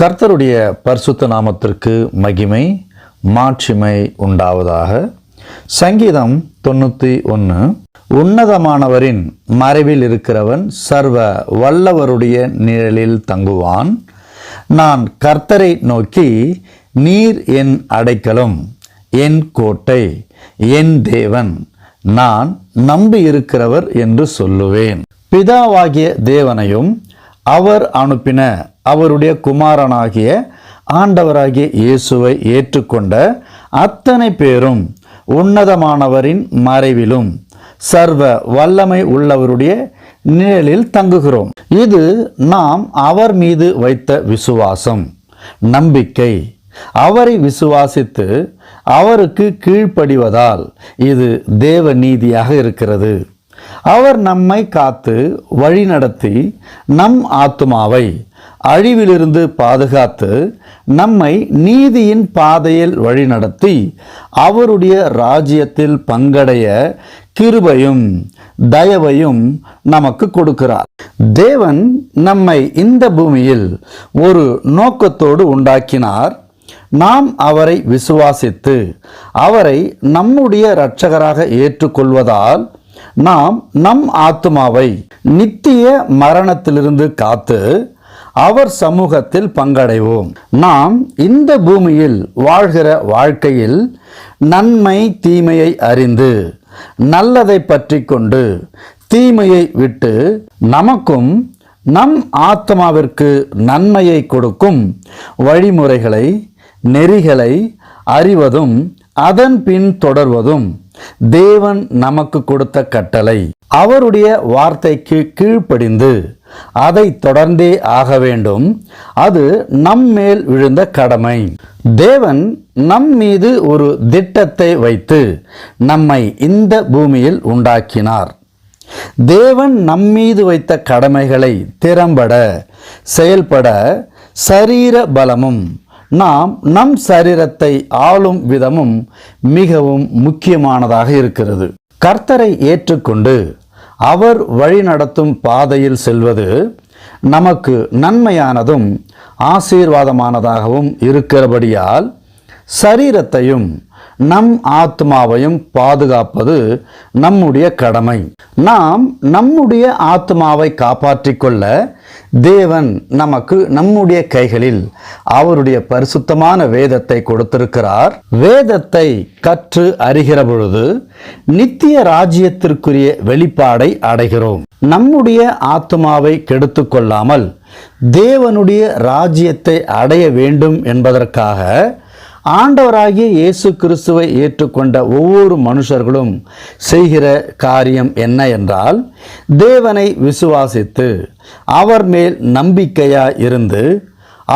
கர்த்தருடைய பரிசுத்த நாமத்திற்கு மகிமை மாட்சிமை உண்டாவதாக. சங்கீதம் தொண்ணூற்றி ஒன்று உன்னதமானவரின் மறைவில் இருக்கிறவன் சர்வ வல்லவருடைய நிழலில் தங்குவான். நான் கர்த்தரை நோக்கி நீர் என் அடைக்கலம் என் கோட்டை என் தேவன் நான் நம்பியிருக்கிறவர் என்று சொல்லுவேன். பிதாவாகிய தேவனையும் அவர் அனுப்பின அவருடைய குமாரனாகிய ஆண்டவராகிய இயேசுவை ஏற்றுக்கொண்ட அத்தனை பேரும் உன்னதமானவரின் மறைவிலும் சர்வ வல்லமை உள்ளவருடைய நிழலில் தங்குகிறோம். இது நாம் அவர் மீது வைத்த விசுவாசம் நம்பிக்கை. அவரை விசுவாசித்து அவருக்கு கீழ்ப்படிவதால் இது தேவ நீதியாக இருக்கிறது. அவர் நம்மை காத்து வழிநடத்தி நம் ஆத்துமாவை அழிவிலிருந்து பாதுகாத்து நம்மை நீதியின் பாதையில் வழிநடத்தி அவருடைய ராஜ்யத்தில் பங்கடைய கிருபையும் தயவையும் நமக்கு கொடுக்கிறார். தேவன் நம்மை இந்த பூமியில் ஒரு நோக்கத்தோடு உண்டாக்கினார். நாம் அவரை விசுவாசித்து அவரை நம்முடைய இரட்சகராக ஏற்றுக்கொள்வதால் நாம் நம் ஆத்துமாவை நித்திய மரணத்திலிருந்து காத்து அவர் சமூகத்தில் பங்கடைவோம். நாம் இந்த பூமியில் வாழ்கிற வாழ்க்கையில் நன்மை தீமையை அறிந்து நல்லதை பற்றி கொண்டு தீமையை விட்டு நமக்கும் நம் ஆத்மாவிற்கு நன்மையை கொடுக்கும் வழிமுறைகளை நெறிகளை அறிவதும் அதன் பின் தொடர்வதும் தேவன் நமக்கு கொடுத்த கட்டளை. அவருடைய வார்த்தைக்கு கீழ்ப்படிந்து அதை தொடர்ந்தே ஆக வேண்டும். அது நம் மேல் விழுந்த கடமை. தேவன் நம் மீது ஒரு திட்டத்தை வைத்து நம்மை இந்த பூமியில் உண்டாக்கினார். தேவன் நம்மீது வைத்த கடமைகளை திறம்பட செயல்பட சரீர பலமும் நாம் நம் சரீரத்தை ஆளும் விதமும் மிகவும் முக்கியமானதாக இருக்கிறது. கர்த்தரை ஏற்றுக்கொண்டு அவர் வழிநடத்தும் பாதையில் செல்வது நமக்கு நன்மையானதும் ஆசீர்வாதமானதாகவும் இருக்கிறபடியால் சரீரத்தையும் நம் ஆத்மாவையும் பாதுகாப்பது நம்முடைய கடமை. நாம் நம்முடைய ஆத்மாவை காப்பாற்றிக் கொள்ள தேவன் நமக்கு நம்முடைய கைகளில் அவருடைய பரிசுத்தமான வேதத்தை கொடுத்திருக்கிறார். வேதத்தை கற்று அறிகிற பொழுது நித்திய ராஜ்யத்திற்குரிய வெளிப்பாடை அடைகிறோம். நம்முடைய ஆத்மாவை கெடுத்து கொள்ளாமல் தேவனுடைய ராஜ்யத்தை அடைய வேண்டும் என்பதற்காக ஆண்டவராகிய இயேசு கிறிஸ்துவை ஏற்றுக்கொண்ட ஒவ்வொரு மனுஷர்களும் செய்கிற காரியம் என்ன என்றால் தேவனை விசுவாசித்து அவர் மேல் நம்பிக்கையாய் இருந்து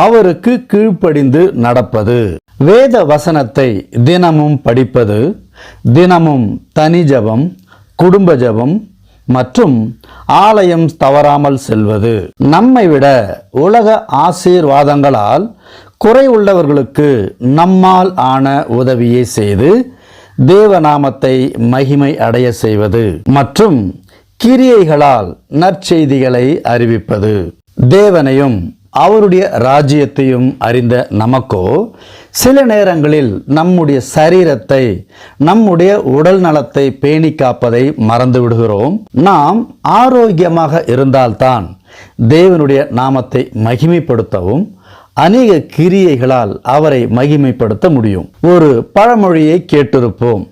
அவருக்கு கீழ்ப்படிந்து நடப்பது. வேத வசனத்தை தினமும் படிப்பது தினமும் தனி ஜபம் குடும்ப ஜபம் மற்றும் ஆலயம் தவறாமல் செல்வது. நம்மை விட உலக ஆசீர்வாதங்களால் குறை உள்ளவர்களுக்கு நம்மால் ஆன உதவியை செய்து தேவநாமத்தை மகிமை அடைய செய்வது மற்றும் கிரியைகளால் நற்செய்திகளை அறிவிப்பது. தேவனையும் அவருடைய ராஜ்யத்தையும் அறிந்த நமக்கோ சில நேரங்களில் நம்முடைய சரீரத்தை நம்முடைய உடல் நலத்தை பேணி காப்பதை மறந்து விடுகிறோம். நாம் ஆரோக்கியமாக இருந்தால்தான் தேவனுடைய நாமத்தை மகிமைப்படுத்தவும் அநேக கிரியைகளால் அவரை மகிமைப்படுத்த முடியும். ஒரு பழமொழியை கேட்டிருப்போம்.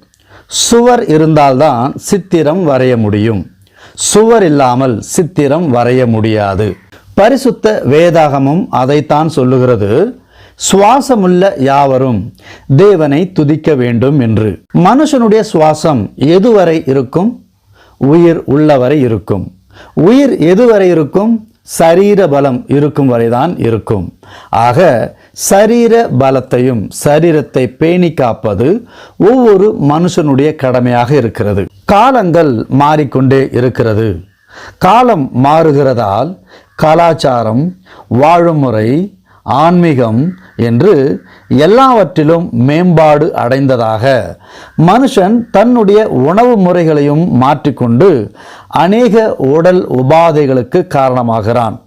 சுவர் இருந்தால்தான் சித்திரம் வரைய முடியும். சுவர் இல்லாமல் சித்திரம் வரைய முடியாது. பரிசுத்த வேதாகமும் அதைத்தான் சொல்லுகிறது. சுவாசமுள்ள யாவரும் தேவனை துதிக்க வேண்டும் என்று. மனுஷனுடைய சுவாசம் எதுவரை இருக்கும்? உயிர் உள்ளவரை இருக்கும். உயிர் எதுவரை இருக்கும்? சரீர பலம் இருக்கும் வரைதான் இருக்கும். ஆக சரீர பலத்தையும் சரீரத்தை பேணி காப்பது ஒவ்வொரு மனுஷனுடைய கடமையாக இருக்கிறது. காலங்கள் மாறிக்கொண்டே இருக்கிறது. காலம் மாறுகிறதால் கலாச்சாரம் வாழும் முறை ஆன்மீகம் என்று எல்லாவற்றிலும் மேம்பாடு அடைந்ததாக மனுஷன் தன்னுடைய உணவு முறைகளையும் மாற்றிக்கொண்டு அநேக உடல் உபாதைகளுக்கு காரணமாகிறான்.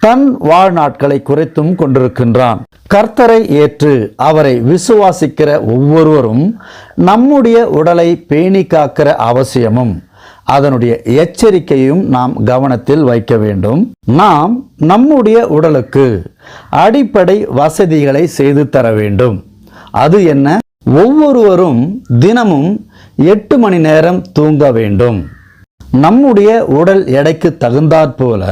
தன் வாழ்நாட்களை குறைத்தும் கொண்டிருக்கின்றான். கர்த்தரை ஏற்று அவரை விசுவாசிக்கிற ஒவ்வொருவரும் நம்முடைய உடலை பேணி காக்கிற அவசியமும் அதனுடைய எச்சரிக்கையும் நாம் கவனத்தில் வைக்க வேண்டும். நாம் நம்முடைய உடலுக்கு அடிப்படை வசதிகளை செய்து தர வேண்டும். அது என்ன? ஒவ்வொருவரும் தினமும் எட்டு மணி நேரம் தூங்க வேண்டும். நம்முடைய உடல் எடைக்கு தகுந்தாற்போல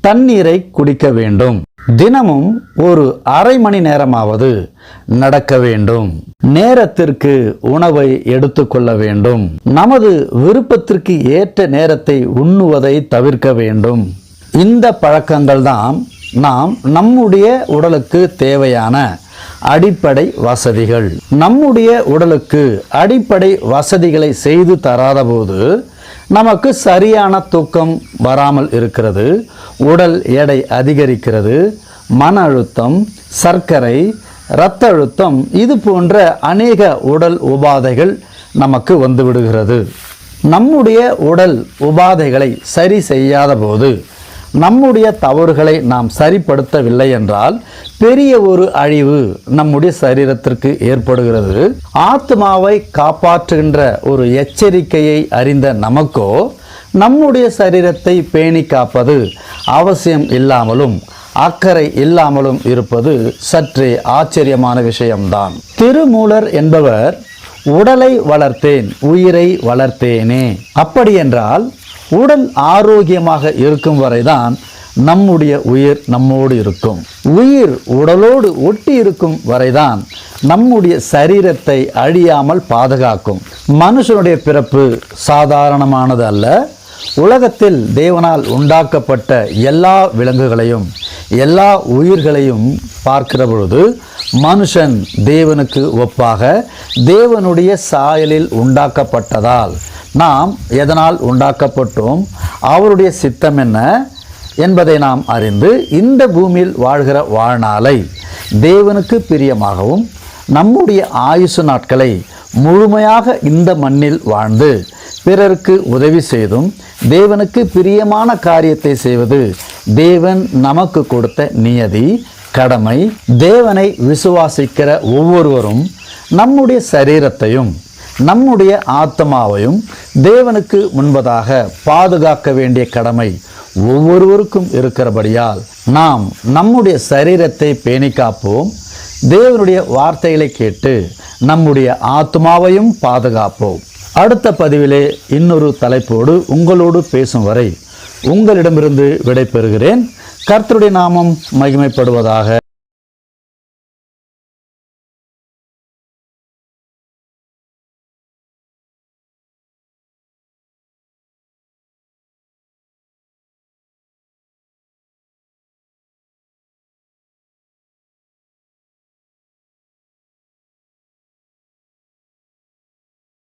தண்ணீரை குடிக்க வேண்டும். தினமும் ஒரு அரை மணி நேரமாவது நடக்க வேண்டும். நேரத்திற்கு உணவை எடுத்துக்கொள்ள வேண்டும். நமது விருப்பத்திற்கு ஏற்ற நேரத்தை உண்ணுவதை தவிர்க்க வேண்டும். இந்த பழக்கங்கள் தான் நாம் நம்முடைய உடலுக்கு தேவையான அடிப்படை வசதிகள். நம்முடைய உடலுக்கு அடிப்படை வசதிகளை செய்து தராத போது நமக்கு சரியான தூக்கம் வராமல் இருக்கிறது உடல் எடை அதிகரிக்கிறது மன அழுத்தம் சர்க்கரை இரத்த அழுத்தம் இது போன்ற அநேக உடல் உபாதைகள் நமக்கு வந்துவிடுகிறது. நம்முடைய உடல் உபாதைகளை சரி செய்யாத போது நம்முடைய தவறுகளை நாம் சரிப்படுத்தவில்லை என்றால் பெரிய ஒரு அழிவு நம்முடைய சரீரத்திற்கு ஏற்படுகிறது. ஆத்மாவை காப்பாற்றுகின்ற ஒரு எச்சரிக்கையை அறிந்த நமக்கோ நம்முடைய சரீரத்தை பேணி காப்பது அவசியம் இல்லாமலும் அக்கறை இல்லாமலும் இருப்பது சற்றே ஆச்சரியமான விஷயம்தான். திருமூலர் என்பவர் உடலை வளர்த்தேன் உயிரை வளர்த்தேனே. அப்படியென்றால் உடல் ஆரோக்கியமாக இருக்கும் வரைதான் நம்முடைய உயிர் நம்மோடு இருக்கும். உயிர் உடலோடு ஒட்டி இருக்கும் வரைதான் நம்முடைய சரீரத்தை அழியாமல் பாதுகாக்கும். மனுஷனுடைய பிறப்பு சாதாரணமானது அல்ல. உலகத்தில் தேவனால் உண்டாக்கப்பட்ட எல்லா விலங்குகளையும் எல்லா உயிர்களையும் பார்க்கிற பொழுது மனுஷன் தேவனுக்கு ஒப்பாக தேவனுடைய சாயலில் உண்டாக்கப்பட்டதால் நாம் எதனால் உண்டாக்கப்பட்டோம்? அவருடைய சித்தம் என்ன? என்பதை நாம் அறிந்து இந்த பூமியில் வாழ்கிற வாழ்நாளை தேவனுக்கு பிரியமாகவும் நம்முடைய ஆயுசு நாட்களை முழுமையாக இந்த மண்ணில் வாழ்ந்து பிறருக்கு உதவி செய்தும் தேவனுக்கு பிரியமான காரியத்தை செய்வது தேவன் நமக்கு கொடுத்த நியதி கடமை. தேவனை விசுவாசிக்கிற ஒவ்வொருவரும் நம்முடைய சரீரத்தையும் நம்முடைய ஆத்மாவையும் தேவனுக்கு முன்பதாக பாதுகாக்க வேண்டிய கடமை ஒவ்வொருவருக்கும் இருக்கிறபடியால் நாம் நம்முடைய சரீரத்தை பேணி காப்போம். தேவனுடைய வார்த்தைகளை கேட்டு நம்முடைய ஆத்மாவையும் பாதுகாப்போம். அடுத்த பதிவிலே இன்னொரு தலைப்போடு உங்களோடு பேசும் வரை உங்களிடமிருந்து விடைபெறுகிறேன். கர்த்தருடைய நாமம் மகிமைப்படுவதாக.